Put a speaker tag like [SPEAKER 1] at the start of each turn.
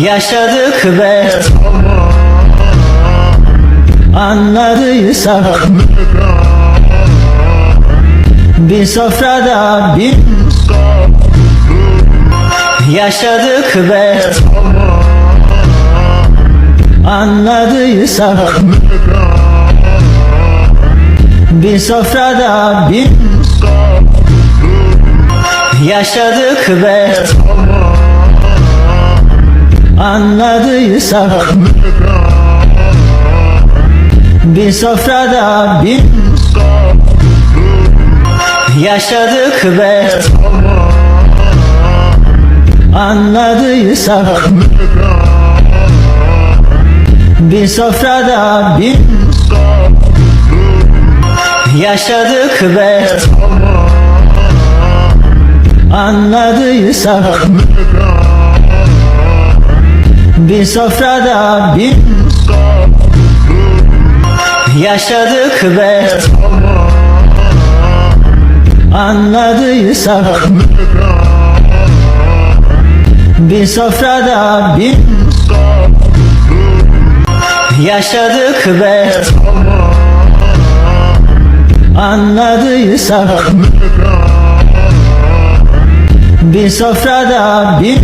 [SPEAKER 1] Yaşadık ve anladıysak Bir sofrada bir Yaşadık ve anladıysak Bir sofrada bir Yaşadık ve anladıysak Bir sofrada bir Yaşadık ve anladıysak Bir sofrada bir Yaşadık ve anladıysak Bir sofrada bir Yaşadık ve anladıysak Bir sofrada bir Yaşadık ve anladıysak Bir sofrada bir